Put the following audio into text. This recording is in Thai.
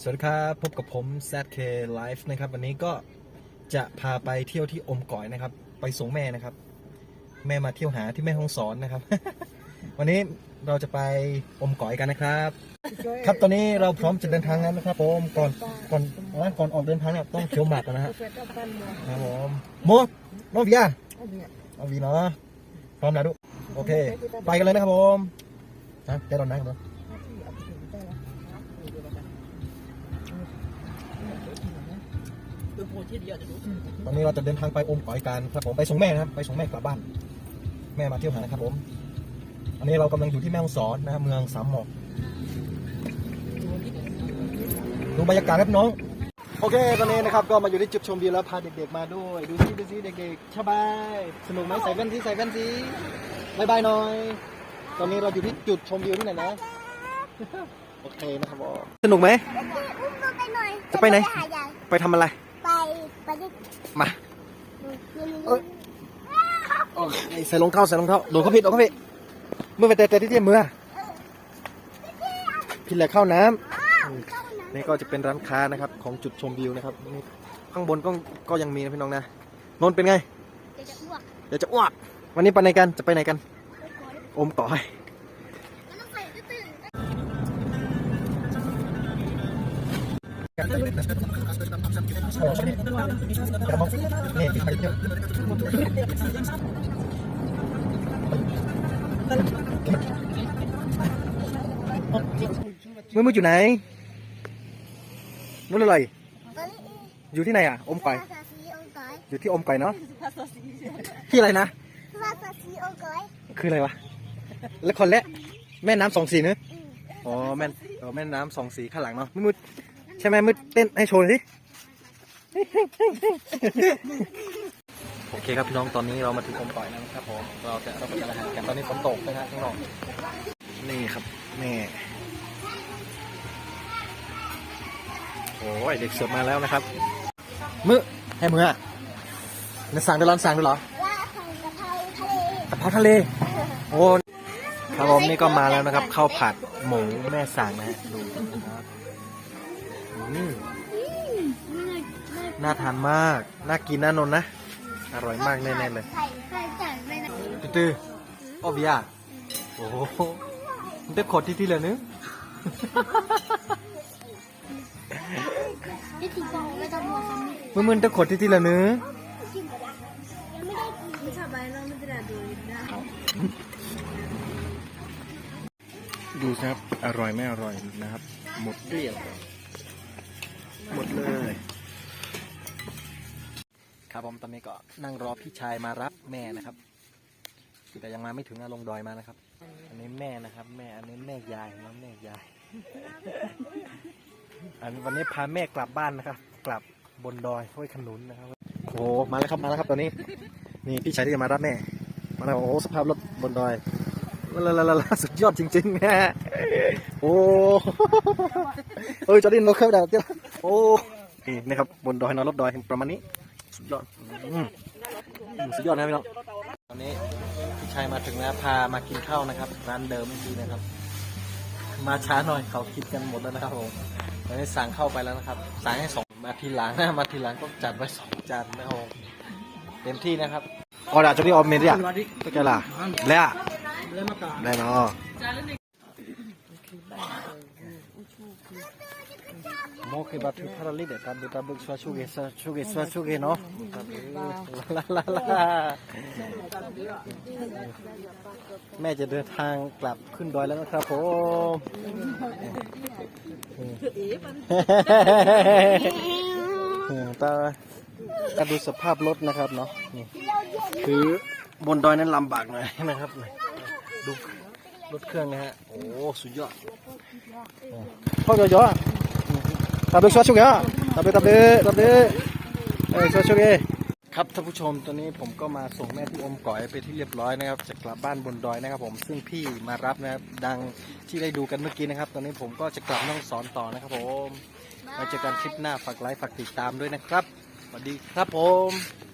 สวัสดีครับพบกับผม ZK Live นะครับ วันนี้ก็จะพาไปเที่ยวที่อมก๋อยนะครับ ไปส่งแม่นะครับ แม่มาเที่ยวหาที่แม่ห้องสอนนะครับ วันนี้เราจะไปอมก๋อยกันนะครับ ครับตอนนี้เราพร้อมจะเดินทางแล้วนะครับผมก่อนก่อนร้านก่อนออกเดินทางเนี่ยต้องเคี้ยวหมากก่อนนะฮะครับผมโมน้องวิยาเอาวีเนาะพร้อมแล้วดูโอเค ไปกันเลยนะครับผมนะเดี๋ยวเรานั่งกัน ตอนนี้เราจะเดินทางไปอมก๋อยกันครับผมไปส่งแม่นะครับไปส่งแม่กลับบ้าน แม่มาเที่ยวหานะครับผมอันนี้เรากำลังอยู่ที่แม่ฮ่องสอนนะครับเมืองสามหมอกดูบรรยากาศครับน้องโอเคตอนนี้นะครับก็มาอยู่ที่จุดชมวิวแล้วพาเด็กๆมาด้วยดูซิดูซิเด็กๆสบายสนุกไหมใส่แว่นสิใส่แว่นสิบายบายหน่อย ตอนนี้เราอยู่ที่จุดชมวิวที่ไหนนะโอเคนะครับผมสนุกไหมอุ้มตัวไปหน่อยจะไปไหนหายายไปทำอะไร ไปไปที่มาดูดูเอ้ยโอเคใส่รองเท้าใส่รองเท้าโดนเขาผิดโดนเขาผิดมือไปเตะเตะที่เทียมมือผิดแหละเข้าน้ำนี่ก็จะเป็นร้านค้านะครับ ของจุดชมวิวนะครับนี่ข้างบนก็ก็ยังมีนะพี่น้องนะนนท์เป็นไงเดี๋ยวจะอ้วกเดี๋ยวจะอ้วกวันนี้ไปไหนกันจะไปไหนกัน อมก่อย มือมืออยู่ไหนนู่นอะไรอยู่ที่ไหนอะ อมไก่อยู่ที่อมไก่เนาะที่อะไรนะคืออะไรวะแล้วคนละแม่น้ำสองสีเนอะอืมอ๋อแม่นเอแม่น้ำสองสีข้างหลังเนาะมืดมืด ใช่ไหมมืดเต้นให้โชว์หน่อยสิ โอเคครับพี่น้องตอนนี้เรามาถึงอมก่อยแล้วนะครับผมเราจะรับประทานอาหารกันตอนนี้ฝนตกนะฮะข้างนอกนี่ครับแม่โอ้ยเด็กเสิร์ฟมาแล้วนะครับ มื้อให้มืออะนสั่งด้วยร้อนสั่งด้วยเหรอว่าทางกะเพราทะเลกะเพราทะเลโอ้ครับผมนี่ก็มาแล้วนะครับข้าวผัดหมูแม่สั่งนะฮะดูนะครับ น่าทานมาก น่ากินน่านนท์นะ อร่อยมากแน่ๆเลยใส่ใส่จัดเลยนะตื้อๆโอ้เบียร์โอ้โหมันได้ขดที่ที่เลยนึกที่ตีกองไม่ต้องมัวคำนี้มึงมึนได้ขดที่ที่เลยนึกกินก็ได้ยังไม่ได้กินไม่สบายเราไม่ได้ดูนะดูครับ อร่อยไม่อร่อยนะครับ หมดเกลี้ยง ครับผมตอนนี้ก็นั่งรอพี่ชายมารับแม่นะครับแต่ยังมาไม่ถึงนะลงดอยมานะครับ อันนี้แม่นะครับ แม่อันนี้แม่ยายนะแม่ยาย อันวันนี้พาแม่กลับบ้านนะครับ กลับบนดอยห้วยขนุนนะครับโอ้มาแล้วครับมาแล้วครับตอนนี้ นี่พี่ชายที่จะมารับแม่มาแล้วโอ้สภาพรถบนดอยลาลาลาลสุดยอดจริงๆนะฮะโอ้เอ้ยจอดินเราเคยได้เจ้าโอ้นี่นะครับบนดอยนอนรถดอยประมาณนี้ ยอดอืมอืมสุดยอดนะพี่น้องตอนนี้พี่ชายมาถึงแล้วพามากินข้าวนะครับร้านเดิมเมื่อกี้นะครับ มาช้าหน่อยเขาคิดกันหมดแล้วนะครับผมตอนนี้สั่งเข้าไปแล้วนะครับสั่งให้สองมาทีหลังนะมาทีหลังก็จัดไว้สองจานนะครับผมเต็มที่นะครับออดาจะได้ออมเมนต์อะก็จะล่ะแล้วอะได้เนาะโมเคบัตรพาราลิเดตับตับชัวชูเกสชู เกสชูเกเนาะลาลาลาแม่จะเดินทางกลับขึ้นดอยแล้วนะครับผมตาก็ดูสภาพรถนะครับเนาะนี่คือบนดอยนั้นลำบากหน่อยนะครับดูรถเครื่องนะฮะ โอ้ สุดยอดพ่อเยอะๆตับเดือ ดชัวร์ชุกเนาะตับเดือดตับเดือดตับเดือดเอ้ยชัวร์ชุกเอครับท่านผู้ชมตอนนี้ผมก็มาส่งแม่ที่อมก่อยไปที่เรียบร้อยนะครับจะกลับบ้านบนดอยนะครับ ผมซึ่งพี่มารับนะครับดังที่ได้ดูกันเมื่อกี้นะครับ ตอนนี้ผมก็จะกลับน้องสอนต่อนะครับ ผมไว้เจอกันคลิปหน้าฝากไลค์ฝากติดตามด้วยนะครับสวัสดีครับผม